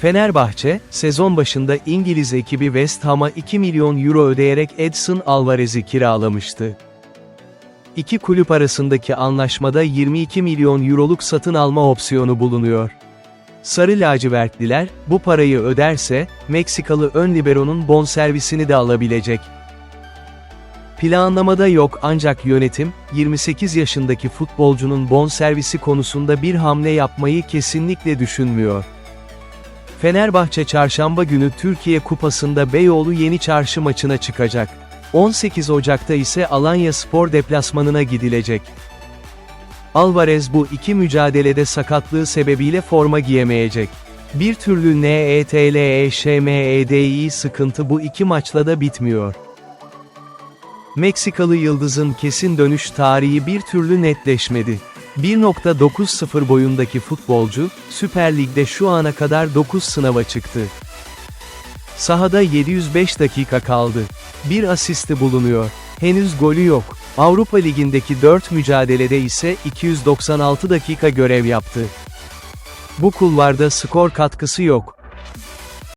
Fenerbahçe, sezon başında İngiliz ekibi West Ham'a 2 milyon euro ödeyerek Edson Alvarez'i kiralamıştı. İki kulüp arasındaki anlaşmada 22 milyon euroluk satın alma opsiyonu bulunuyor. Sarı lacivertliler, bu parayı öderse, Meksikalı ön libero'nun bonservisini de alabilecek. Planlamada yok ancak yönetim, 28 yaşındaki futbolcunun bonservisi konusunda bir hamle yapmayı kesinlikle düşünmüyor. Fenerbahçe çarşamba günü Türkiye Kupası'nda Beyoğlu Yeni Çarşı maçına çıkacak. 18 Ocak'ta ise Alanya Spor deplasmanına gidilecek. Alvarez bu iki mücadelede sakatlığı sebebiyle forma giyemeyecek. Bir türlü NETLEŞMEDİ sıkıntı bu iki maçla da bitmiyor. Meksikalı Yıldız'ın kesin dönüş tarihi bir türlü netleşmedi. 1.90 boyundaki futbolcu, Süper Lig'de şu ana kadar 9 sınava çıktı. Sahada 705 dakika kaldı. Bir asisti bulunuyor. Henüz golü yok. Avrupa Ligi'ndeki 4 mücadelede ise 296 dakika görev yaptı. Bu kulvarda skor katkısı yok.